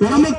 പുറമെ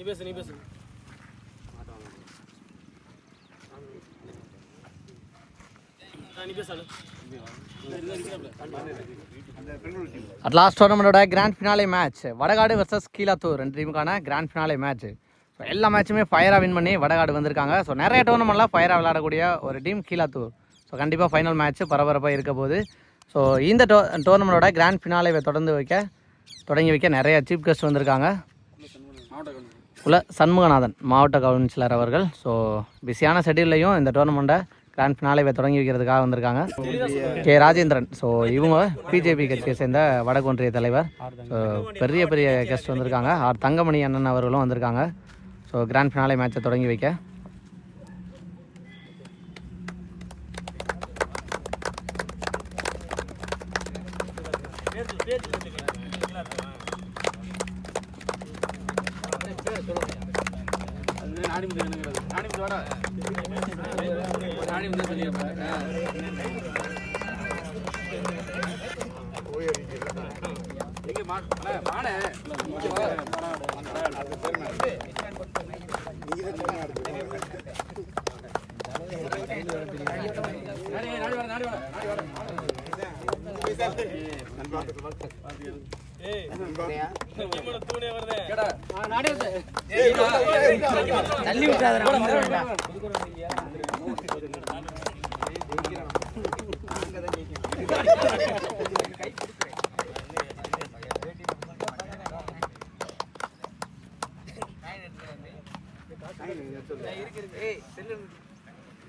நீ பேசு நீ பேசு. At last டோர்னமெண்ட்டோட grand finale match Vadakadu versus Keezhathur ரெண்டு டீமுக்கான கிராண்ட் ஃபினாலே மேட்ச் ஸோ எல்லா மேட்சுமே ஃபயராக வின் பண்ணி வடகாடு வந்திருக்காங்க. ஸோ நிறைய டோர்னமெண்ட்லாம் ஃபயராக விளையாடக்கூடிய ஒரு டீம் கீழாத்தூர். ஸோ கண்டிப்பாக ஃபைனல் மேட்ச் பரபரப்பாக இருக்க போகுது. ஸோ இந்த டோ டோர்னமெண்ட்டோட கிராண்ட் ஃபினாலேவை தொடர்ந்து வைக்க தொடங்கி வைக்க நிறைய சீஃப் கெஸ்ட் வந்திருக்காங்க. உள்ள சண்முகநாதன் மாவட்ட கவுன்சிலர் அவர்கள். ஸோ பிஸியான ஷெட்யூல்லையும் இந்த டோர்னமெண்ட்டை கிராண்ட் ஃபினாலேவை தொடங்கி வைக்கிறதுக்காக வந்திருக்காங்க. கே. ராஜேந்திரன். ஸோ இவங்க பிஜேபி கட்சியை சேர்ந்த வடகொன்றிய தலைவர். ஸோ பெரிய பெரிய கெஸ்ட் வந்திருக்காங்க. ஆர். தங்கமணி அண்ணன் அவர்களும் வந்திருக்காங்க. ஸோ கிராண்ட் ஃபினாலே மேட்சை தொடங்கி வைக்க நாடி முடியாது நாடி முடி வாடா நாடி முடியாது சொல்லியிருப்பேன் எங்க மா அண்ணா, மாடை இங்க வா. நாடி, நாடி வாடா, நாடி வாடா, நாடி வாடா. கேடா. தள்ளி விட்டாத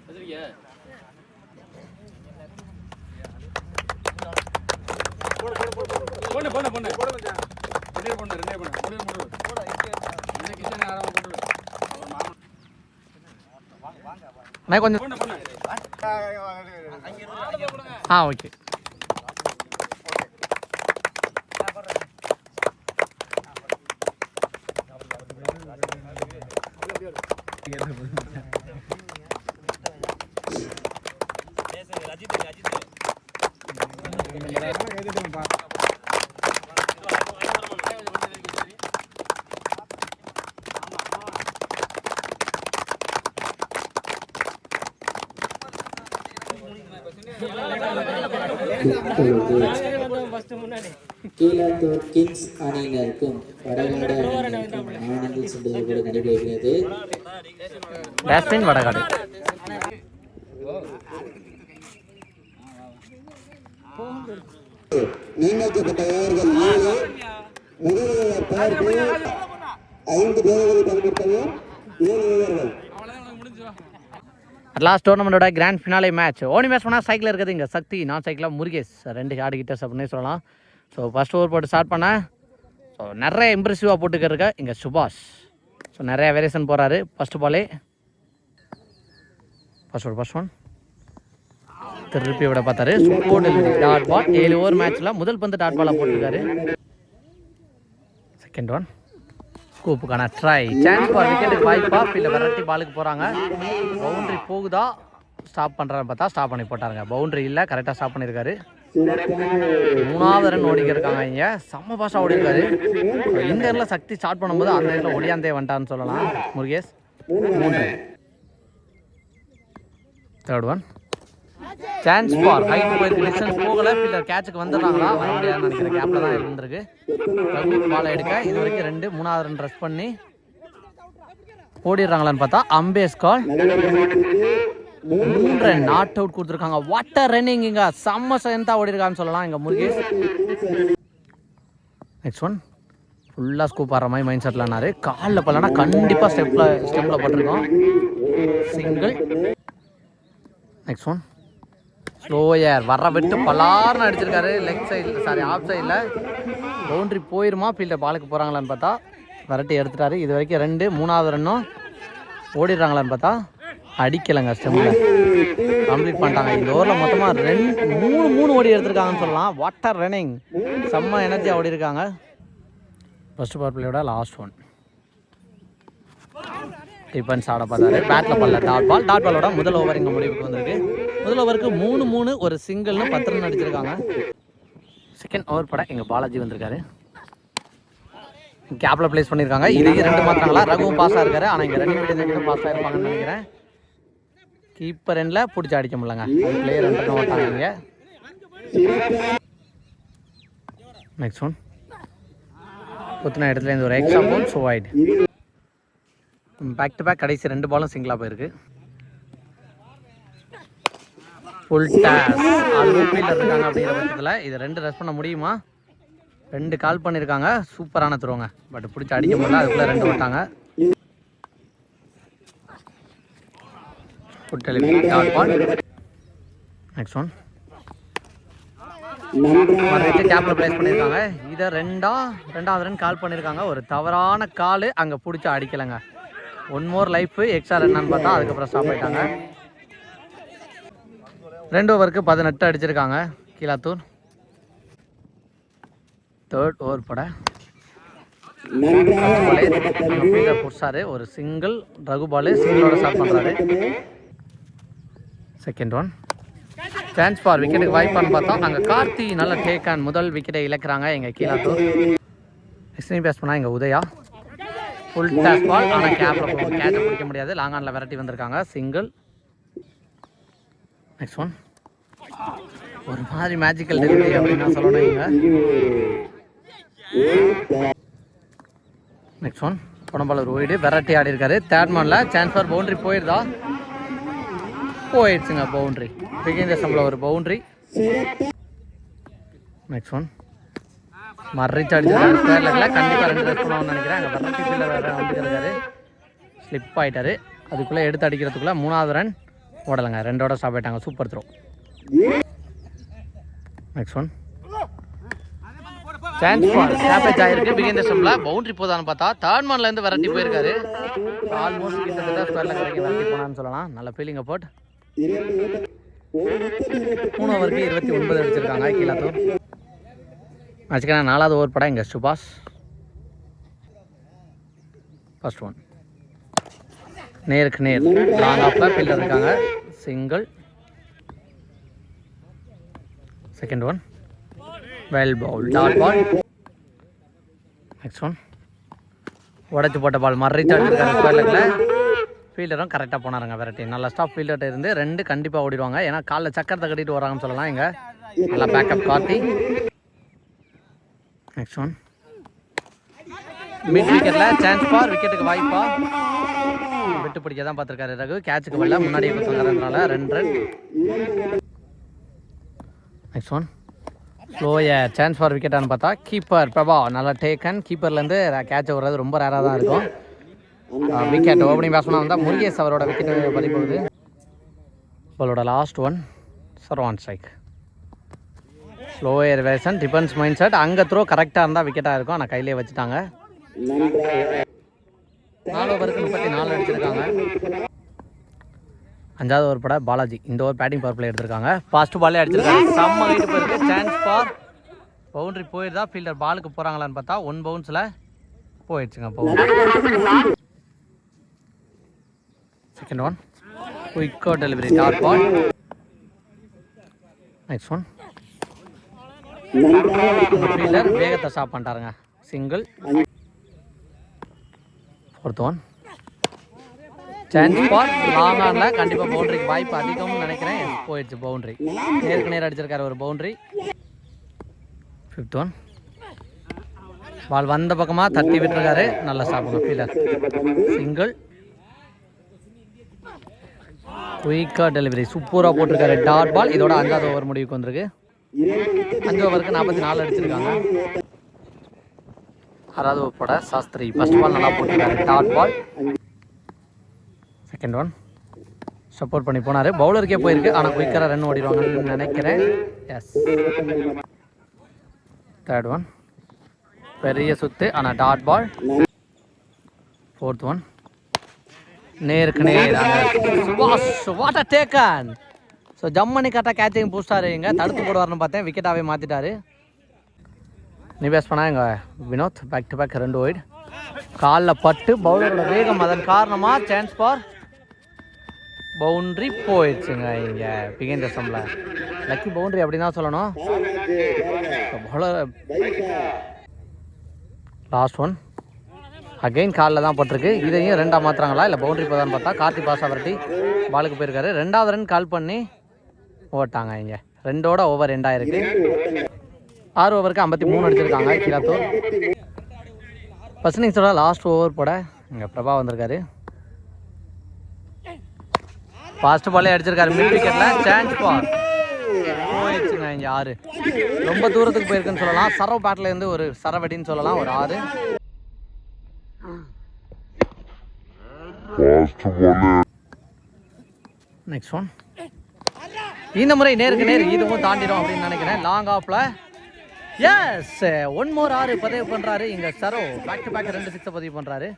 வச்சிருக்கியா? போடு, போடு, போடு. ரெண்டே போடு, ரெண்டே போடு. போடு, போடு. இந்த கிச்சன் ஆரம்பம் போடு. அண்ணா கொஞ்சம். ஆ ஓகே கீழத்தூர் கிங்ஸ் அணியினருக்கும் வடநாடு அணியினருக்கும் ஆனந்தி சுண்டல் கூட நடைபெறுகிறது. பேட்ஸ்மேன் வடகாடு நியமிக்கப்பட்ட வீரர்கள் ஏழு முதல்வர் பார்த்து ஐந்து பேர்களை பயன்படுத்தவும் ஏழு வீரர்கள் அட் லாஸ்ட் டோர்னமெண்ட்டோட கிராண்ட் ஃபினாலே மேட்ச் ஓனி மேட்ச் பண்ணால் சைக்கிள் இருக்குது இங்கே. சக்தி நான் சைக்கிளாக முருகேஷ் ரெண்டு ஷாட் கிட்டர்ஸ் அப்படின்னு சொல்லலாம். ஸோ ஃபஸ்ட் ஓவர் போட்டு ஸ்டார்ட் பண்ணேன். ஸோ நிறைய இம்ப்ரெசிவாக போட்டுக்கிறக்க இங்கே சுபாஷ். ஸோ நிறைய வேரியேஷன் போகிறாரு ஃபஸ்ட் பாலே ஃபர்ஸ்ட் ஒன் ஃபர்ஸ்ட் ஒன் திருப்பி விட பார்த்தாரு. சூப்பர் டாட் பால் ஏழு ஓவர் மேட்ச்சில் முதல் பந்து டாட் பாலாக போட்டிருக்காரு. செகண்ட் ஒன் ஸ்கூப்புக்கான ட்ரை சான்ஸ் ஃபார் விக்கெட்டுக்கு வாய்ப்பா? இல்லை விரட்டி பாலுக்கு போகிறாங்க பவுண்டரி போகுதா? ஸ்டாப் பண்ணுறான்னு பார்த்தா ஸ்டாப் பண்ணி போட்டாருங்க. பவுண்டரி இல்லை. கரெக்டாக ஸ்டாப் பண்ணியிருக்காரு மூணாவது ரன் ஓடிக்க இருக்காங்க இங்கே. செம்ம பாஷா ஓடிருக்காரு. இந்த இடத்துல சக்தி ஸ்டார்ட் பண்ணும்போது அந்த இடத்துல ஒடியாந்தே வந்துட்டான்னு சொல்லலாம். முருகேஷ் மூன்று. Third one chance for height போயிருக்கு டிஸ்டன்ஸ் போகல. பில்லர் கேட்சுக்கு வந்துடுறாங்களா? வர முடியாதுன்னு நினைக்கிறேன். கேப்பில் தான் இருந்திருக்கு. ரகு பாலை எடுக்க. இது வரைக்கும் ரெண்டு மூணாவது ரன் ரஷ் பண்ணி ஓடிடுறாங்களான்னு பார்த்தா அம்பேஸ் கால். மூன்று ரன் நாட் அவுட் கொடுத்துருக்காங்க வாட்டர் ரன்னிங் இங்க. செம்ம சென்த்தா ஓடி இருக்கான்னு சொல்லலாம் இங்க முருகேஷ். நெக்ஸ்ட் ஒன் ஃபுல்லாக ஸ்கூப் ஆடுற மாதிரி மைண்ட் செட்லானாரு காலில் பல்லனா கண்டிப்பாக ஸ்டெப்பில் ஸ்டெம்பில் போட்டிருக்கோம். சிங்கிள் நெக்ஸ்ட் ஒன் ஸ்லோயர் வர விட்டு பலார்னு அடிச்சிருக்காரு. லெக் சைடில் சாரி ஆஃப் சைடில் பவுண்ட்ரி போயிருமா? ஃபீல்டர் பாலுக்கு போகிறாங்களான்னு பார்த்தா விரட்டி எடுத்துட்டாரு. இது வரைக்கும் ரெண்டு மூணாவது ரன்னும் ஓடிடுறாங்களான்னு பார்த்தா அடிக்கலைங்க ஸ்டெம்மில் கம்ப்ளீட் பண்ணிட்டாங்க. இந்த ஓவரில் மொத்தமாக ரெண்டு மூணு மூணு ஓடி எடுத்திருக்காங்கன்னு சொல்லலாம். வாட்டர் ரன்னிங் செம்ம எனர்ஜியாக ஓடி இருக்காங்க ஃபர்ஸ்ட் பவர் பிளேயோட லாஸ்ட் ஒன் டிஃபன்ஸ் ஆட பார்த்தாரு. பேட்டில் பண்ணல. டாட் பால் டாட் பாலோட முதல் ஓவர் இங்கே முடிவுக்கு வந்திருக்கு. முதல் ஓவருக்கு மூணு மூணு ஒரு சிங்கிள்னு பத்து ரன் அடிச்சிருக்காங்க செகண்ட் ஓவர் பட எங்கள் பாலாஜி வந்திருக்காரு. கேப்பில் பிளேஸ் பண்ணியிருக்காங்க இது ரெண்டு மாத்திரங்களா? ரகுவும் பாஸாக இருக்காரு. ஆனால் இங்கே ரெண்டு மீடியம் பாஸாக இருப்பாங்கன்னு நினைக்கிறேன். கீப்பர் எண்டில் பிடிச்சி அடிக்க முடியலங்க. பிளேயர் ரெண்டு ஓட்டாங்க இங்கே. நெக்ஸ்ட் ஒன் குத்தின இடத்துல இந்த ஒரு எக்ஸாம்பிள் ஸோ ஆயிடு பேக் டு பேக் கடைசி ரெண்டு பாலும் சிங்கிளாக போயிருக்கு. ஃபுல் அது ஃபீல்டர் இருக்காங்க அப்படிங்கிற பட்சத்தில் இது ரெண்டு ரெஸ்ட் பண்ண முடியுமா? ரெண்டு கால் பண்ணியிருக்காங்க சூப்பரான த்ரோங்க. பட் பிடிச்சி அடிக்க முடியல. அதுக்குள்ளே ரெண்டு விட்டாங்க. Food delivery ball next one கேப்ல பிளேஸ் பண்ணியிருக்காங்க இதை ரெண்டா ரெண்டாவது ரன் கால் பண்ணியிருக்காங்க ஒரு தவறான கால் அங்கே பிடிச்சி அடிக்கலைங்க. ஒன் மோர் லைஃப் எக்ஸ்ட்ரா ரன்னு பார்த்தா அதுக்கப்புறம் ஸ்டாப் ஆயிட்டாங்க. ரெண்டு ஓவருக்கு பதினெட்டு அடிச்சிருக்காங்க. கீழாத்தூர். தேர்ட் ஓவர் பட. புடிச்சாரு ஒரு சிங்கிள் ரகு பாலு சிங்கிளோட ஸ்டார்ட் பண்ணுறாரு செகண்ட் ஒன் சான்ஸ் ஃபார் விக்கெட்டுக்கு வாய்ப்பான்னு பார்த்தோம். அங்கே கார்த்தி நல்ல டேக் ஆன் முதல் விக்கெட்டை இழக்கிறாங்க எங்கள் கீழாத்தூர். எக்ஸ்ட்ரீம் பேஸ் பண்ணால் எங்கள் உதயா. ஃபுல் டேஸ் பால் ஆனால் கேப்பில் கேட்சை பிடிக்க முடியாது. லாங் ஆனில் விரட்டி வந்திருக்காங்க. சிங்கிள் நெக்ஸ்ட் ஒன் ஒரு மாதிரி மேஜிக்கல் டெலிவரி அப்படின்னு நான் சொல்லணும் நெக்ஸ்ட் ஒன் பணம்பாளர் ஓய்டு. வெரைட்டி ஆடி இருக்காரு தேர்ட் மேனில் சான்ஸ் ஃபார் பவுண்டரி போயிருதா? போயிடுச்சுங்க பவுண்ட்ரி பிகின் சம்பளம் ஒரு பவுண்ட்ரி நெக்ஸ்ட் ஒன் மறைச்சு அடிச்சிருக்காரு. ஸ்கொயர் லெக்கில் கண்டிப்பாக ரெண்டு ரன் பண்ணுவாங்கன்னு நினைக்கிறேன். அங்கே வரட்டி ஃபீல்டர் வேறு வந்துருக்காரு ஸ்லிப் ஆகிட்டாரு அதுக்குள்ளே எடுத்து அடிக்கிறதுக்குள்ளே மூணாவது ரன் ஓடலைங்க. ரெண்டோட ஸ்டாப் ஆயிட்டாங்க. Super throw next one chance for stoppage ஆயிருக்கு. பிகின் ஸ்டம்பில் பவுண்டரி போதான்னு பார்த்தா தேர்ட் மேன்லேருந்து விரட்டி போயிருக்காரு. ஆல்மோஸ்ட் கிட்டத்தட்ட ஸ்கொயரில் கிடைக்க விரட்டி போனான்னு சொல்லலாம். நல்ல ஃபீலிங்கை போட் மூணு ஓவருக்கு இருபத்தி ஒன்பது அடிச்சிருக்காங்க. கீழாத்தூர் வச்சுக்கிறேன் நாலாவது ஓவர் படம் இங்கே சுபாஷ். ஃபர்ஸ்ட் ஒன் நேருக்கு நேர். லாங் ஆஃபில் ஃபீல்டர் இருக்காங்க single second one well bowl dot ball next one உடச்சி போட்ட பால் மறைச்சு அடிச்சிருக்காங்க ஸ்கொயர் லெக்கில் ஃபீல்டரும் கரெக்டாக போனாருங்க வெரைட்டி. நல்ல ஸ்டாப் ஃபீல்டர்கிட்ட இருந்து ரெண்டு கண்டிப்பாக ஓடிடுவாங்க. ஏன்னா காலைல சக்கரத்தை கட்டிட்டு வராங்கன்னு சொல்லலாம் இங்கே. நல்லா backup Karthi. Next one mid விக்கெட்டில் chance for விக்கெட்டுக்கு வாய்ப்பா. விட்டு பிடிக்க தான் பார்த்துருக்காரு ரகு. கேட்சுக்கு வரல. முன்னாடியே கொடுத்துருக்காருனால ரெண்டு run next one slower chance for விக்கெட்டான்னு பார்த்தா கீப்பர் பிரபா நல்லா டேக்கன் கீப்பர்லேருந்து கேட்ச் வர்றது ரொம்ப ரேராக தான் இருக்கும். விக்கெட் ஓப்பனிங் பேட்ஸ்மேன் வந்தால் முருகேஷ் அவரோட விக்கெட் பதிப்போகுது போகுது லாஸ்ட் ஒன் சர்வான் ஸ்ட்ரைக் ஸ்லோயர் வேஷன் டிஃபென்ஸ் மைண்ட் செட் அங்கே த்ரோ கரெக்டாக இருந்தால் விக்கெட்டாக இருக்கும். ஆனால் கையிலே வச்சுட்டாங்க. நாலு ஓவருக்கு முப்பத்தி நாலு அடிச்சிருக்காங்க. அஞ்சாவது ஓவர் பட பாலாஜி இந்த ஓவர் பேட்டிங் பவர் பிளே எடுத்திருக்காங்க. ஃபர்ஸ்ட் பாலே அடிச்சிருக்காங்க. செம்ம ஹைட் போயிருக்கு. சான்ஸ் ஃபார் பவுண்டரி போயிருந்தா ஃபீல்டர் பாலுக்கு போகிறாங்களான்னு பார்த்தா ஒன் பவுன்ஸில் போயிடுச்சுங்க boundary second one குயிக்கோ delivery dot ball next one fielder வேகத்தை ஸ்டாப் பண்ணிட்டாருங்க. சிங்கிள் ஒருத்தவன். சான்ஸ் ஃபார் லாங் ஆனில் கண்டிப்பாக பவுண்டரிக்கு வாய்ப்பு அதிகம்னு நினைக்கிறேன். போயிடுச்சு பவுண்டரி நேருக்கு நேர் அடிச்சிருக்காரு ஒரு பவுண்டரி ஃபிஃப்த் ஒன் பால் வந்த பக்கமாக தட்டி விட்டுருக்காரு. நல்ல சாப்பிடுங்க ஃபீலர் சிங்கிள் குயிக்காக டெலிவரி சூப்பராக போட்டிருக்காரு. டாட் பால் இதோட அஞ்சாவது ஓவர் முடிவுக்கு வந்திருக்கு. அஞ்சு ஓவருக்கு நாற்பத்தி நாலு அடிச்சிருக்காங்க. ஆறாவது சாஸ்திரி ஃபர்ஸ்ட் பால் நல்லா போட்டிருக்காரு. Dot ball second one support பண்ணி போனார். பவுலருக்கே போயிருக்கு. ஆனால் குயிக்கராக ரன் ஓடிடுவாங்கன்னு நினைக்கிறேன். எஸ் தேர்ட் ஒன் பெரிய சுத்து. ஆனால் டாட் பால் ஃபோர்த் ஒன் நேருக்கு நேர். வாட் அ டேக்கன் ஸோ ஜம்மனி கரெக்டாக கேட்சிங் பூஸ்டாரு இங்கே தடுத்து போடுவார்னு பார்த்தேன். விக்கெட்டாகவே மாற்றிட்டாரு நீ பண்ணா எங்கள் வினோத் பேக் டு பேக் ரெண்டு ஒயிட் காலில் பட்டு பவுலரோட வேகம் அதன் காரணமாக சான்ஸ் ஃபார் பவுண்ட்ரி போயிடுச்சுங்க இங்கே பிகேந்திர சம்ல லக்கி பவுண்ட்ரி அப்படின்னு தான் சொல்லணும். பவுலர் லாஸ்ட் ஒன் அகைன் காலில் தான் பட்டிருக்கு. இதையும் ரெண்டாக மாற்றுறாங்களா இல்லை பவுண்ட்ரி போதான்னு பார்த்தா கார்த்தி பாஸ் பாலுக்கு போயிருக்காரு. ரெண்டாவது ரன் கால் பண்ணி ஓட்டாங்க இங்கே. ரெண்டோட ஓவர் ரெண்டாயிருக்கு ஆறு ஓவருக்கு ஐம்பத்தி மூணு அடிச்சிருக்காங்க கிராத்தூர் ஃபர்ஸ்ட் இன்னிங்ஸோட லாஸ்ட் ஓவர் போட. இங்கே பிரபா வந்திருக்காரு. ஃபாஸ்ட் பாலே அடிச்சிருக்காரு மிட் விக்கெட்டில் சான்ஸ் பால் போயிடுச்சுங்க இங்கே ஆறு. ரொம்ப தூரத்துக்கு போயிருக்குன்னு சொல்லலாம். சரவ் பேட்ல இருந்து ஒரு சரவடின்னு சொல்லலாம் ஒரு ஆறு. நெக்ஸ்ட் ஒன் இந்த முறை நேருக்கு நேர் இதுவும் தாண்டிடும் அப்படின்னு நினைக்கிறேன். லாங் ஆஃப்ல எஸ் ஒன் மோர் ஆறு பதிவு பண்ணுறாரு இங்கே சரோ பேக் டு பேக் ரெண்டு சிக்ஸை பதிவு பண்ணுறாரு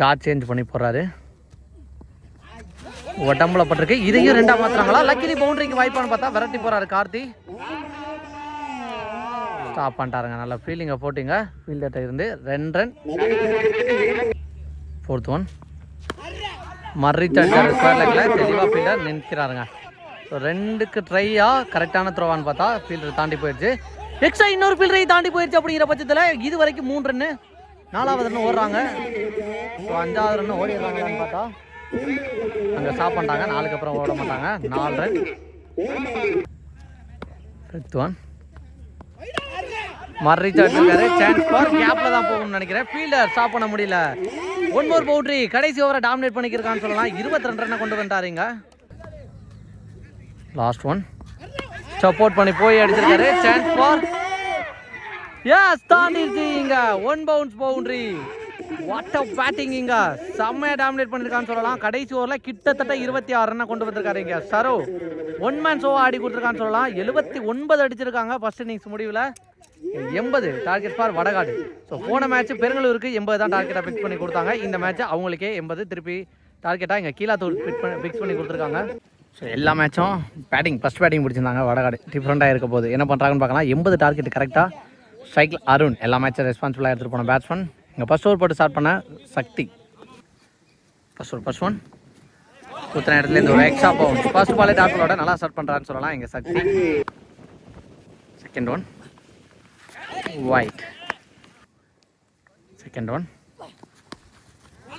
காட் சேஞ்ச் பண்ணி போறாரு உடம்புல பட்டிருக்கு. இதையும் ரெண்டா மாத்துறாங்களா? லக்கிலி பவுண்டரிக்கு வாய்ப்பான்னு பார்த்தா விரட்டி போறாரு கார்த்தி. ஸ்டாப் பண்ணிட்டாருங்க. நல்லா ஃபீலிங்கை போட்டிங்க. ஃபீல்டர்கிட்ட இருந்து ரெண்டு ரன் ஃபோர்த் ஒன் மர்ரிச் அடிச்சாரு ஸ்கொயர் லெக்கில் தெளிவாக ஃபீல்டர் நிற்கிறாருங்க. ஸோ ரெண்டுக்கு ட்ரையாக கரெக்டான த்ரோவான்னு பார்த்தா ஃபீல்டர் தாண்டி போயிடுச்சு. எக்ஸ்ட்ரா இன்னொரு ஃபீல்டரை தாண்டி போயிடுச்சு அப்படிங்கிற பட்சத்தில் இது வரைக்கும் மூணு ரன்னு நாலாவது ரன்னு ஓடுறாங்க. ஸோ அஞ்சாவது ரன்னு ஓடிடுறாங்கன்னு பார்த்தா அங்கே ஸ்டாப் பண்ணிட்டாங்க. நாளுக்கு அப்புறம் ஓட மாட்டாங்க. நாலு run fifth one chance for கேப்பில் தான் போகணும்னு நினைக்கிறேன். ஃபீல்டர் ஸ்டாப் பண்ண முடியல. ஒன் மோர் பவுண்டரி கடைசி ஓவரை டாமினேட் பண்ணிக்கிறான்னு சொல்லலாம். இருபத்தி ரெண்டு ரன்னை கொண்டு வந்துட்டாருங்க. லாஸ்ட் ஒன் சப்போர்ட் பண்ணி போய் அடிச்சிருக்காரு. சான்ஸ் ஃபார் எஸ் தாண்டிருச்சு இங்க. One bounce boundary what of batting இங்க. செம்மையா டாமினேட் பண்ணிருக்கான்னு சொல்லலாம். கடைசி ஓவரில் கிட்டத்தட்ட இருபத்தி ஆறு ரன் கொண்டு வந்திருக்காரு இங்க. சரோ ஒன் மேன் ஷோவா ஆடி கொடுத்துருக்கான்னு சொல்லலாம். எழுபத்தி ஒன்பது அடிச்சிருக்காங்க ஃபர்ஸ்ட் இன்னிங்ஸ் முடிவில். எண்பது டார்கெட் ஃபார் வடகாடு. ஸோ போன மேட்ச் பெருங்களூருக்கு எண்பது தான் டார்கெட்டாக ஃபிக்ஸ் பண்ணி கொடுத்தாங்க. இந்த மேட்ச் அவங்களுக்கே எண்பது. திருப்பி டார்கெட்டாக இங்கே கீழாத்தூர் ஃபிட் பண்ணி ஃபிக்ஸ் பண்ணி கொடுத்துருக்காங்க. ஸோ எல்லா மேட்சும் பேட்டிங் ஃபஸ்ட் பேட்டிங் பிடிச்சிருந்தாங்க வடகாடு. டிஃப்ரெண்ட்டாக இருக்க போது என்ன பண்ணுறாங்கன்னு பார்க்கலாம். எண்பது டார்கெட் கரெக்டாக சைக்கிள் அருண் எல்லா மேட்சும் ரெஸ்பான்சிபிளாக எடுத்துகிட்டு போன பேட்ஸ்மேன் இங்கே ஃபஸ்ட் ஓவர் போட்டு ஸ்டார்ட் பண்ண Sakthi. First over first one குத்துன இடத்துல இந்த ஒரு எக்ஸ்ட்ரா போகும் ஃபர்ஸ்ட் பாலே டாக்டரோட நல்லா ஸ்டார்ட் பண்ணுறான்னு சொல்லலாம். எங்கள் Sakthi. Second one wide second one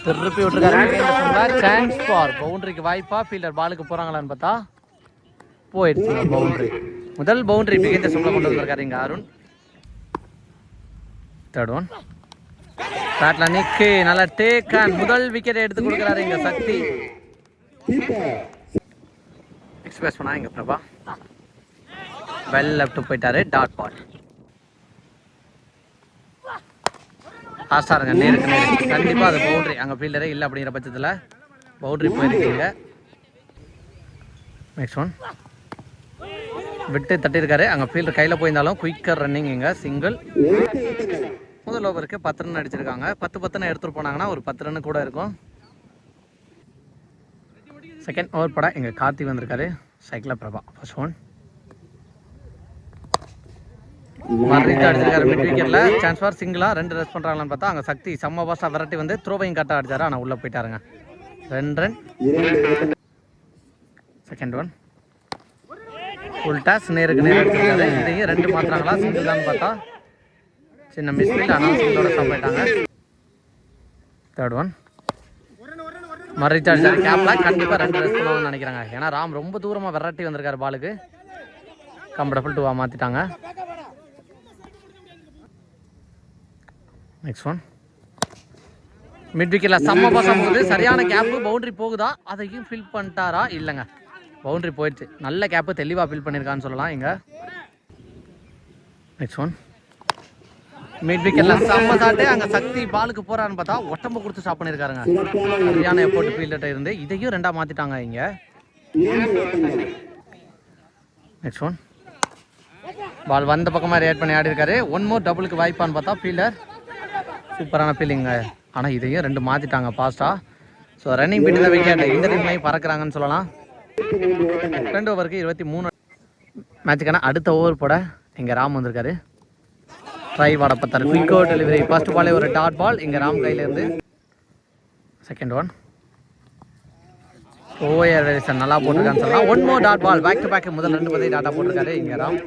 திருப்பி விட்டுருக்காரு. சான்ஸ் ஃபார் பவுண்டரிக்கு வாய்ப்பா ஃபீல்டர் பாலுக்கு போகிறாங்களான்னு பார்த்தா போயிடுச்சு. பவுண்டரி முதல் பவுண்டரி மிகுந்த சும்மா கொண்டு வந்திருக்காரு இங்கே அருண். தேர்ட் ஒன் பேட்ல நிக்கு நல்லா டேக் அண்ட் முதல் விக்கெட் எடுத்து கொடுக்குறாரு இங்க சக்தி. எக்ஸ்பிரஸ் பண்ணா இங்க பிரபா. வெல் லெஃப்ட் போயிட்டாரு டாட் பால் ஆஸ்டாருங்க நேருக்கு நேரம் கண்டிப்பாக அது பவுண்டரி அங்கே ஃபீல்டரே இல்லை அப்படிங்கிற பட்சத்தில் பவுண்டரி போயிருக்கீங்க. நெக்ஸ்ட் ஒன் விட்டு தட்டியிருக்காரு. அங்கே ஃபீல்டர் கையில் போயிருந்தாலும் குயிக்கர் ரன்னிங் இங்கே சிங்கிள் முதல் ஓவருக்கு பத்து ரன் அடிச்சிருக்காங்க. பத்து பத்துன்னு எடுத்துட்டு போனாங்கன்னா ஒரு பத்து ரன் கூட இருக்கும். செகண்ட் ஓவர் பட எங்க கார்த்தி வந்திருக்காரு. சைக்கிள பிரபா ஃபர்ஸ்ட் ஒன் மர்ரித்து அடிச்சிருக்காரு மிட் விக்கெட்ல சான்ஸ் ஃபார் சிங்கிளா ரெண்டு ரெஸ்ட் பண்றாங்களான்னு பார்த்தா அங்க சக்தி செம்ம பாஸா விரட்டி வந்து த்ரோபையும் கட்ட அடிச்சாரு. ஆனா உள்ள போயிட்டாருங்க. ரெண்டு run second one full toss நேருக்கு நேர் அடிச்சிருக்காரு. இதையும் ரெண்டு மாத்துறாங்களா சிங்கிள் தான் பார்த்தா. சின்ன மிஸ்ஃபீல்ட் ஆனால் சிங்கிளோட தேர்ட் ஒன் மர்ரிச்சு அடிச்சாரு கேப்ல கண்டிப்பாக ரெண்டு ரன் பண்ணுவாங்கன்னு நினைக்கிறாங்க. ஏன்னா ராம் ரொம்ப தூரமாக விரட்டி வந்திருக்காரு பாலுக்கு. கம்ஃபர்டபுள் டூவா மாற்றிட்டாங்க நெக்ஸ்ட் ஒன் மிட் விக்கெட்டில் செம்ம பாசம் போகுது. சரியான கேப்பு பவுண்டரி போகுதா? அதையும் ஃபில் பண்ணிட்டாரா? இல்லைங்க. பவுண்டரி போயிடுச்சு. நல்ல கேப்பு தெளிவாக ஃபில் பண்ணியிருக்கான்னு சொல்லலாம் இங்கே. நெக்ஸ்ட் ஒன் மிட் விக்கெட்டில் செம்ம சாட்டு அங்கே சக்தி பாலுக்கு போகிறான்னு பார்த்தா ஒட்டம்பு கொடுத்து ஸ்டாப் பண்ணியிருக்காருங்க. சரியான எஃபோர்ட் ஃபீல்டர்கிட்ட இருந்து இதையும் ரெண்டாக மாற்றிட்டாங்க இங்கே. நெக்ஸ்ட் ஒன் பால் வந்த பக்கமாக ரியாக்ட் பண்ணி ஆடி இருக்காரு ஒன் மோர் டபுளுக்கு வாய்ப்பான்னு பார்த்தா ஃபீல்டர் சூப்பரான ஃபீலிங்க ஆனால் இதையும் ரெண்டு மாற்றிட்டாங்க ஃபாஸ்ட்டாக ஸோ ரன்னிங் பிட்டு தான் விக்கெட் இந்த டீம்லையும் பறக்குறாங்கன்னு சொல்லலாம். ரெண்டு ஓவருக்கு இருபத்தி மூணு. மேட்சுக்கான அடுத்த ஓவர் போட இங்கே ராம் வந்திருக்காரு. ட்ரை வடப்பத்தார் குயிக்கோ டெலிவரி ஃபர்ஸ்ட் பாலே ஒரு டாட் பால் இங்கே ராம் கையிலேருந்து செகண்ட் ஒன் ஓயர் வெரிசன் நல்லா போட்டிருக்கான்னு சொல்லலாம். One more dot ball back to back முதல் ரெண்டு பதி டாட்டா போட்டிருக்காரு. இங்கே ராம்.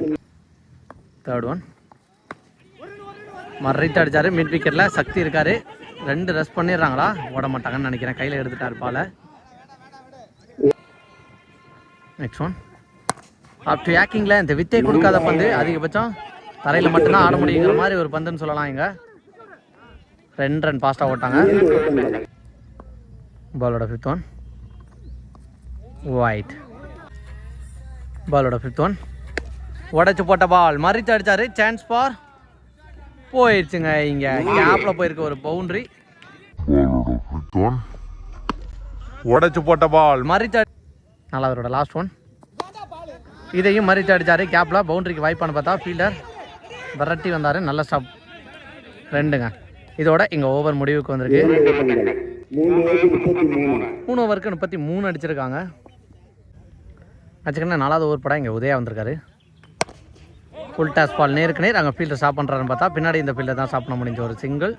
தேர்ட் ஒன் மறைத்து அடித்தார் மிட் விக்கெட்டில் சக்தி இருக்கார். ரெண்டு ரெஸ்ட் பண்ணிடுறாங்களா? ஓட மாட்டாங்கன்னு நினைக்கிறேன். கையில் எடுத்துட்டார் பால நெக்ஸ்ட் ஒன் ஆஃப்டர் டு யாக்கிங்கில் இந்த வித்தை கொடுக்காத பந்து அதிகபட்சம் தரையில் மட்டும்தான் ஆட முடியுங்கிற மாதிரி ஒரு பந்துன்னு சொல்லலாம் இங்க. ரெண்டு ரன் ஃபாஸ்ட்டாக ஓட்டாங்க. பாலோட ஃபிஃப்த் ஒன் ஒயிட் பாலோட ஃபிஃப்த் ஒன் உடைச்சு போட்ட பால் மறித்து அடிச்சாரு. சான்ஸ் ஃபார் போயிடுச்சுங்க இங்க. கேப்ல போயிருக்க ஒரு பவுண்டரி உடைச்சு போட்ட பால் மறித்து நல்லா அவரோட லாஸ்ட் ஒன் இதையும் மறித்து அடிச்சாரு. கேப்ல பவுண்டரிக்கு வாய்ப்பான்னு பார்த்தா ஃபீல்டர் விரட்டி வந்தார் நல்ல ஸ்டாப் ரெண்டுங்க. இதோட இங்கே ஓவர் முடிவுக்கு வந்திருக்கு. மூணு ஓவருக்கு முப்பத்தி மூணு அடிச்சிருக்காங்க. ஆச்சுக்கண்ணா நாலாவது ஓவர் படம் இங்கே உதயா வந்திருக்காரு. ஃபுல் டாஸ் பால் நேருக்கு நேர் அங்கே ஃபீல்டர் ஸ்டாப் பண்ணுறாருன்னு பார்த்தா பின்னாடி இந்த ஃபீல்டை தான் ஸ்டாப் பண்ண முடிஞ்ச ஒரு சிங்கிள்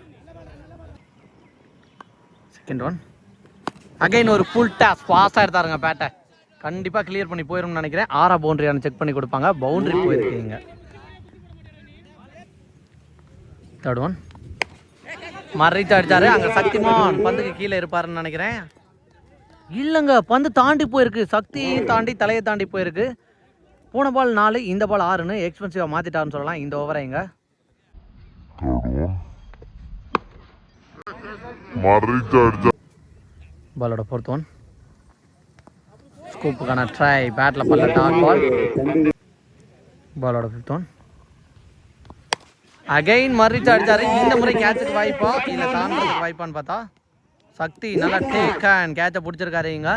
செகண்ட் ஒன் அகைன் ஒரு ஃபுல் டாஸ் ஃபாஸ்ட்டாக எடுத்தாருங்க பேட்டை கண்டிப்பாக கிளியர் பண்ணி போயிடும்னு நினைக்கிறேன். ஆறா பவுண்டரியானு செக் பண்ணி கொடுப்பாங்க. பவுண்டரி போயிருக்கீங்க. தேர்ட் ஒன் மறைத்து அடிச்சாரு அங்கே சக்திமான் பந்துக்கு கீழே இருப்பாருன்னு நினைக்கிறேன். இல்லைங்க பந்து தாண்டி போயிருக்கு. சக்தியையும் தாண்டி தலையை தாண்டி போயிருக்கு. போன பால் நாலு இந்த பால் ஆறுன்னு எக்ஸ்பென்சிவாக மாற்றிட்டாருன்னு சொல்லலாம். இந்த ஓவரை இங்க பாலோட ஒன் ஸ்கூப்புக்கான ட்ரை பேட்டில் பல்ல டாட் பால் பாலோட ஃபிஃப்த் ஒன் அகைன் மறுத்து அடிச்சாரு. இந்த முறை கேட்சுக்கு வாய்ப்பா? இல்லை தாண்டதுக்கு வாய்ப்பான்னு பார்த்தா? சக்தி நல்லா டேக் அண்ட் கேட்சை பிடிச்சிருக்காரு இங்க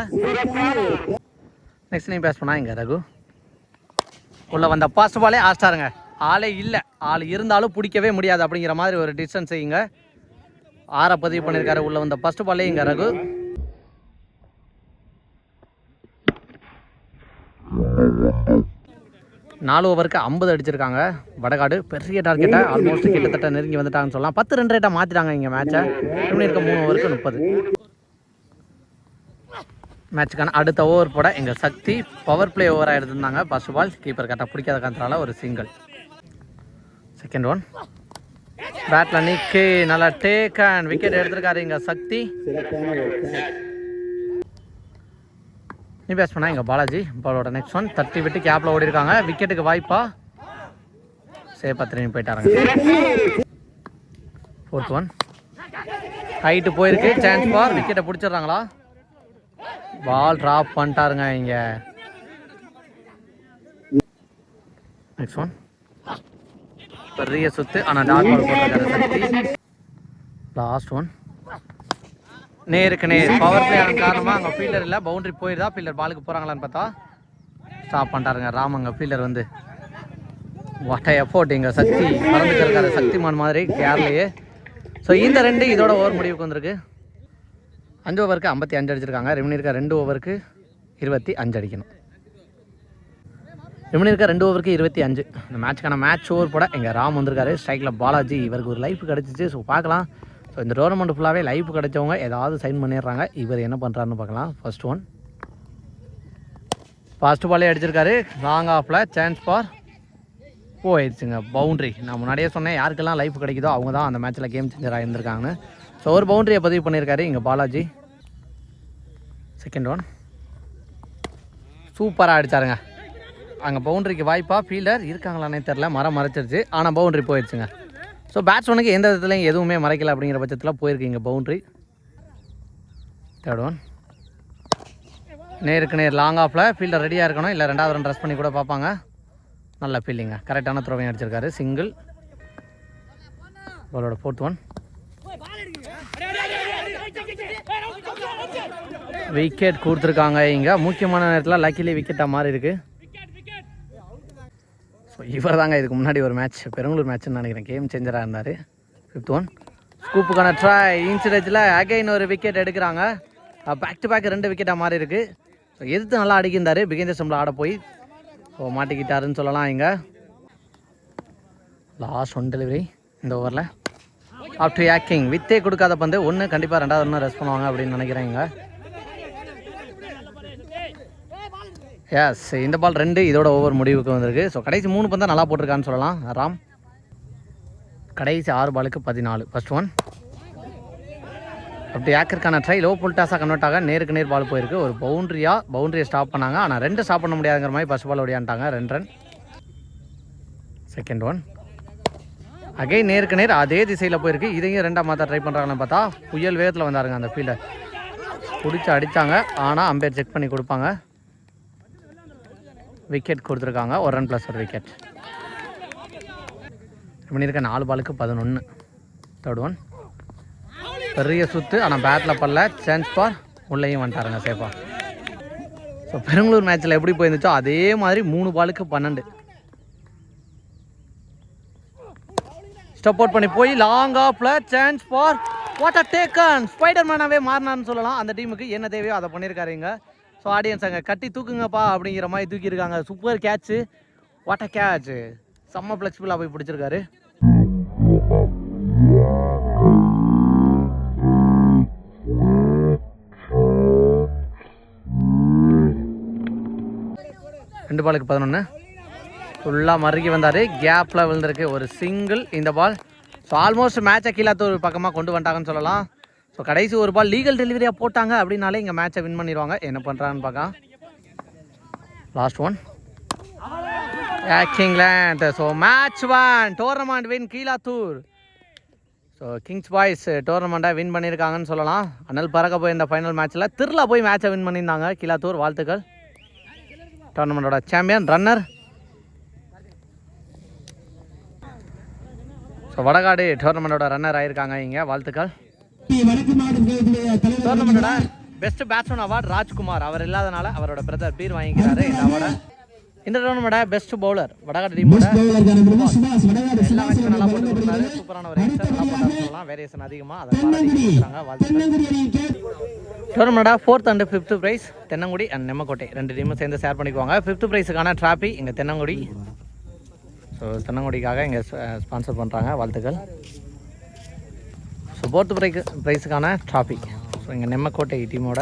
நெக்ஸ்ட் நீ பேஸ் பண்ணா இங்க ரகு. உள்ள வந்த பாஸ்ட் பாலே ஆஸ்டாருங்க ஆளே இல்லை. ஆள் இருந்தாலும் பிடிக்கவே முடியாது அப்படிங்கிற மாதிரி ஒரு டிஸ்டன்ஸ் இங்க ஆற பதிவு பண்ணியிருக்காரு உள்ள வந்த ஃபர்ஸ்ட் பாலே இங்க ரகு. நாலு ஓவருக்கு ஐம்பது அடிச்சிருக்காங்க. வடகாடு பெரிய டார்கெட்டை ஆல்மோஸ்ட் கிட்டத்தட்ட நெருங்கி வந்துட்டாங்கன்னு சொல்லலாம். பத்து ரெண்டு ரேட்டாக மாற்றிட்டாங்க இங்கே மேட்சை எப்படி இருக்க மூணு ஓவருக்கு முப்பது. மேட்சுக்கான அடுத்த ஓவர் போட எங்கள் சக்தி பவர் பிளே ஓவராக எடுத்திருந்தாங்க. ஃபர்ஸ்ட் பால் கீப்பர் கரெக்டாக பிடிக்காத காரணத்தினால ஒரு சிங்கிள் செகண்ட் ஒன் பேட்டில் நிற்கு நல்லா டேக் அண்ட் விக்கெட் எடுத்திருக்காரு எங்கள் சக்தி. நீ பேஸ் இங்கே பாலாஜி பாலோட நெக்ஸ்ட் ஒன் தட்டி விட்டு கேப்பில் ஓடி இருக்காங்க விக்கெட்டுக்கு வாய்ப்பா? சேஃபாக திரும்பி போயிட்டாருங்க ஃபோர்த் ஒன் ஹைட்டு போயிருக்கு. சான்ஸ் பார் விக்கெட்டை பிடிச்சிடுறாங்களா? பால் ட்ராப் பண்ணிட்டாருங்க இங்கே. நெக்ஸ்ட் ஒன் பெரிய சுத்து. ஆனால் டாட் பால் போட்டிருக்காரு. லாஸ்ட் ஒன் நேருக்கு நேர். பவர் பிளே ஆன காரணமாக அங்கே ஃபீல்டர் இல்லை. பவுண்டரி போயிருதா? ஃபீல்டர் பாலுக்கு போகிறாங்களான்னு பார்த்தா ஸ்டாப் பண்ணிட்டாருங்க. ராம் அங்கே ஃபீல்டர் வந்து. வாட் எஃபோர்ட் இங்கே சக்தி. பறந்துட்டு இருக்காரு. சக்திமான் மாதிரி கேர்லையே ஸோ இந்த ரெண்டு இதோட ஓவர் முடிவுக்கு வந்திருக்கு. அஞ்சு ஓவருக்கு ஐம்பத்தி அஞ்சு அடிச்சிருக்காங்க. ரெமினி இருக்க ரெண்டு ஓவருக்கு இருபத்தி அஞ்சு அடிக்கணும். ரெமினி இருக்க ரெண்டு ஓவருக்கு இருபத்தி அஞ்சு. இந்த மேட்ச்க்கான மேட்ச் ஓவர் போட எங்கள் ராம் வந்திருக்காரு. ஸ்ட்ரைக்கில் பாலாஜி இவருக்கு ஒரு லைஃப் கிடச்சிச்சு. ஸோ பார்க்கலாம். ஸோ இந்த டோர்னமெண்ட் ஃபுல்லாகவே லைஃப் கிடைச்சவங்க ஏதாவது சைன் பண்ணிடுறாங்க. இவர் என்ன பண்ணுறாருன்னு பார்க்கலாம். ஃபர்ஸ்ட் ஒன் ஃபர்ஸ்ட் பாலே அடிச்சிருக்காரு. லாங் ஆஃபில் சான்ஸ் ஃபார் போயிடுச்சுங்க பவுண்ட்ரி நான் முன்னாடியே சொன்னேன் யாருக்கெல்லாம் லைஃப் கிடைக்குதோ அவங்க தான் அந்த மேட்ச்சில் கேம் சேஞ்சராக இருந்திருக்காங்கன்னு ஸோ ஒரு பவுண்டரியை பதிவு பண்ணியிருக்காரு இங்கே பாலாஜி. செகண்ட் ஒன் சூப்பராக அடிச்சாருங்க. அங்கே பவுண்டரிக்கு வாய்ப்பாக ஃபீல்டர் இருக்காங்களானே தெரில மரம் மறைச்சிருச்சு. ஆனால் பவுண்டரி போயிடுச்சுங்க ஸோ பேட்ஸ்மேனுக்கு எந்த விதத்துலையும் எதுவுமே மறைக்கல அப்படிங்கிற பட்சத்தில் போயிருக்கீங்க பவுண்ட்ரி தேர்ட் ஒன் நேருக்கு நேர் லாங் ஆஃபில் ஃபீல்டர் ரெடியாக இருக்கணும். இல்லை ரெண்டாவது ரன் ட்ரெஸ் பண்ணி கூட பார்ப்பாங்க. நல்ல ஃபீல்டிங்க கரெக்டான த்ரோவையும் அடிச்சிருக்காரு. சிங்கிள் பாலோட ஃபோர்த் ஒன் விக்கெட் கொடுத்துருக்காங்க இங்கே. முக்கியமான நேரத்தில் லக்கிலி விக்கெட்டாக மாறி இருக்குது ஸோ இவர் தாங்க இதுக்கு முன்னாடி ஒரு மேட்ச் பெரம்பலூர் மேட்ச்னு நினைக்கிறேன். கேம் சேஞ்சராக இருந்தார். ஃபிஃப்த் ஒன் ஸ்கூப்புக்கான ட்ரை இன்சிடேஜில் அகைன் ஒரு விக்கெட் எடுக்கிறாங்க. பேக் டு பேக் ரெண்டு விக்கெட்டாக மாறி இருக்குது ஸோ எதிர்த்து நல்லா அடிக்கிருந்தார் பிகேந்தர் சம்பளம் ஆட போய். ஸோ மாட்டிக்கிட்டாருன்னு சொல்லலாம் இங்கே. லாஸ்ட் ஒன் டெலிவரி இந்த ஓவரில் ஆஃப்டர் ஆக்கிங் வித்தே கொடுக்காத பந்து. ஒன்று கண்டிப்பாக ரெண்டாவது ஒன்று ரெஸ்ட் பண்ணுவாங்க அப்படின்னு நினைக்கிறேன் இங்கே. எஸ் இந்த பால் ரெண்டு இதோட ஓவர் முடிவுக்கு வந்திருக்கு. ஸோ கடைசி மூணு பந்தா நல்லா போட்டிருக்கான்னு சொல்லலாம். ராம் கடைசி ஆறு பாலுக்கு பதினாலு. ஃபஸ்ட் ஒன் அப்படி ஏக்கருக்கான ட்ரை லோ புல்டாஸாக கன்வெர்ட் ஆக நேருக்கு நேர் பால் போயிருக்கு. ஒரு பவுண்ட்ரியாக பவுண்டரியை ஸ்டாப் பண்ணாங்க. ஆனால் ரெண்டு ஸ்டாப் பண்ண முடியாதுங்கிற மாதிரி ஃபஸ்ட் பால் ஓடியான்ட்டாங்க ரெண்டு ரன் செகண்ட் ஒன் அகை நேருக்கு நேர் அதே திசையில் போயிருக்கு. இதையும் ரெண்டாம் மாதம் ட்ரை பண்ணுறாங்கன்னு பார்த்தா புயல் வேகத்தில் வந்தாருங்க அந்த ஃபீல்டை பிடிச்சி அடித்தாங்க ஆனால் அம்பேர் செக் பண்ணி கொடுப்பாங்க. விக்கெட் கொடுத்துருக்காங்க. ஒரு ரன் ப்ளஸ் ஒரு விக்கெட் பண்ணியிருக்க நாலு பாலுக்கு பதினொன்று தேர்ட் ஒன் பெரிய சுத்து ஆனால் பேட்டில் பல்ல சான்ஸ் பார் உள்ளேயும் வந்துட்டாருங்க சேஃபாக ஸோ பெரம்பலூர் மேட்ச்சில் எப்படி போயிருந்துச்சோ அதே மாதிரி மூணு பாலுக்கு பன்னெண்டு. ஸ்டெப் அவுட் பண்ணி போய் லாங் ஆஃப்ல chance for what a taken spider மேனாகவே மாறினான்னு சொல்லலாம். அந்த டீமுக்கு என்ன தேவையோ அதை பண்ணியிருக்காருங்க ஸோ ஆடியன்ஸ் அங்கே கட்டி தூக்குங்கப்பா அப்படிங்கிற மாதிரி தூக்கியிருக்காங்க. Super catch what a catch செம்ம ஃப்ளெக்சிபிளாக போய் பிடிச்சிருக்காரு. ரெண்டு பாலுக்கு பதினொன்று ஃபுல்லாக மறுக்கி வந்தார். கேப்பில் விழுந்திருக்கு ஒரு சிங்கிள் இந்த பால் ஸோ ஆல்மோஸ்ட் மேட்சை கீழே ஒரு பக்கமாக கொண்டு வந்துட்டாங்கன்னு சொல்லலாம். ஸோ கடைசி ஒரு பால் லீகல் டெலிவரியாக போட்டாங்க அப்படின்னாலே இங்கே மேட்சை வின் பண்ணிடுவாங்க. என்ன பண்ணுறான்னு பார்க்கலாம். Last one Kingland so match one tournament win Keezhathur so Kings Boys டோர்னமெண்ட்டாக win பண்ணியிருக்காங்கன்னு சொல்லலாம். அனல் பறக்க போய் இந்த ஃபைனல் மேட்ச்சில் திருவிழா போய் மேட்சை வின் பண்ணியிருந்தாங்க. கீழாத்தூர் வாழ்த்துக்கள். டோர்னமெண்ட்டோட சாம்பியன் ரன்னர் ஸோ வடகாடு டோர்னமெண்ட்டோட ரன்னர் ஆகியிருக்காங்க இங்கே. வாழ்த்துக்கள். டோர்னமெண்ட்டோட பெஸ்ட் பேட்ஸ்மேன் அவார்ட் ராஜ்குமார். அவர் இல்லாதனால அவரோட பிரதர் பீர் வாங்கிக்கிறாரு. இந்த அவார்டை இந்த டோர்னமெண்ட்டோட பெஸ்ட் பவுலர் வடகாடு டீமோட எல்லா மேட்சுமே நல்லா போட்டு கொடுத்தாரு. சூப்பரான ஒரு சொல்லலாம் வேரியேஷன் அதிகமாக அதை டோர்னமெண்ட்டா fourth and fifth prize Thennangudi and Nemmakottai ரெண்டு டீமும் சேர்ந்து ஷேர் பண்ணிக்குவாங்க. ஃபிஃப்த் ப்ரைஸுக்கான ட்ராஃபி இங்கே தென்னங்குடி. ஸோ தென்னங்குடிக்காக இங்கே ஸ்பான்சர் பண்ணுறாங்க வாழ்த்துக்கள். ஸோ ஃபோர்த் ப்ரைக்கு ப்ரைஸுக்கான ட்ராஃபி ஸோ இங்கே நெம்மக்கோட்டை டீமோட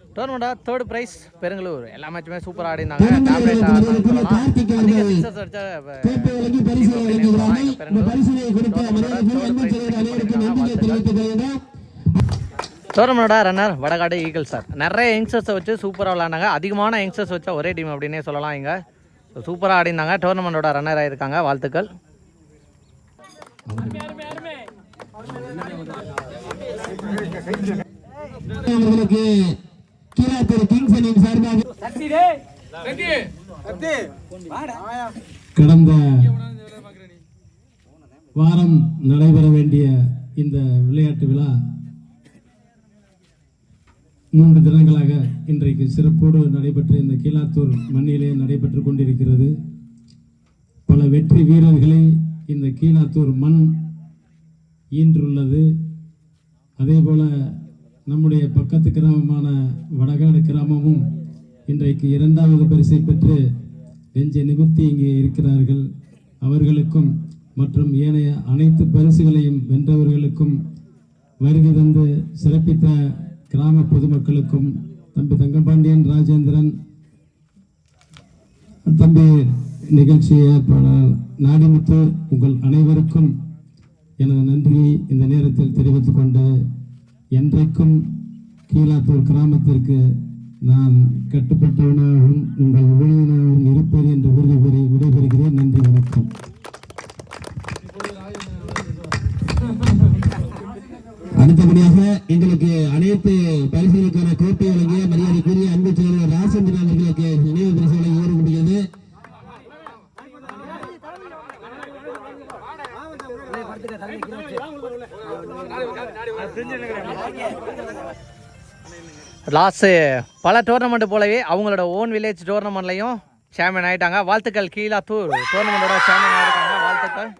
டோர்னமெண்ட்டா தேர்ட் ப்ரைஸ் பெருங்களூர் எல்லா மேட்சுமே சூப்பராக ஆடி இருந்தாங்க டேப்லெட் ஆடினாங்கன்னு சொல்லலாம் அதிக சிக்ஸர்ஸ் அடிச்ச கோப்பை வழங்கி பரிசு வழங்குகிறார்கள் இந்த பெருங்களூர் பரிசினை கொடுத்த மரியாதைக்குரிய அன்பு செய்த அனைவருக்கும் நன்றியை தெரிவித்துக் கொள்கிறோம் டோர்னமெண்டோட ரன்னர் வடகாடு ஈகிள் சார் நிறைய யங்ஸ்டர்ஸை வச்சு சூப்பராக விளாண்டாங்க அதிகமான யங்ஸ்டர்ஸ் வச்ச ஒரே டீம் அப்படின்னே சொல்லலாம் இங்கே. ஸோ சூப்பராக ஆடினாங்க. டோர்னமெண்டோட ரன்னர் ஆயிருக்காங்க. வாழ்த்துக்கள். கடந்த வாரம் நடைபெற வேண்டிய இந்த விளையாட்டு விழா மூன்று தினங்களாக இன்றைக்கு சிறப்போடு நடைபெற்ற இந்த கீழாத்தூர் மண்ணிலே நடைபெற்று கொண்டிருக்கிறது. பல வெற்றி வீரர்களை இந்த கீழாத்தூர் மண் ஈன்றுள்ளது. அதேபோல நம்முடைய பக்கத்து கிராமமான வடகாடு கிராமமும் இன்றைக்கு இரண்டாவது பரிசை பெற்று நெஞ்சை நிமிர்த்தி இங்கே இருக்கிறார்கள். அவர்களுக்கும் மற்றும் ஏனைய அனைத்து பரிசுகளையும் வென்றவர்களுக்கும் வருகை தந்து சிறப்பித்த கிராம பொதுமக்களுக்கும் தம்பி தங்கபாண்டியன் ராஜேந்திரன் தம்பி நிகழ்ச்சி ஏற்பாளர் நாடிமுத்து உங்கள் அனைவருக்கும் எனது நன்றியை இந்த நேரத்தில் தெரிவித்துக் கொண்டு என்றைக்கும் கீழாத்தூர் கிராமத்திற்கு நான் கட்டுப்பட்டவனாகவும் உங்கள் ஊழியனாகவும் இருப்பேன் என்று உறுதி கூறி விடைபெறுகிறேன் லாஸ்ட்டு பல டோர்னமெண்ட் போலவே அவங்களோட ஓன் வில்லேஜ் டோர்னமெண்ட்லையும் சாம்பியன் ஆயிட்டாங்க. வாழ்த்துக்கள் கீழாத்தூர் டோர்னமெண்ட்டோட சாம்பியன் ஆகிட்டாங்க வாழ்த்துக்கள்.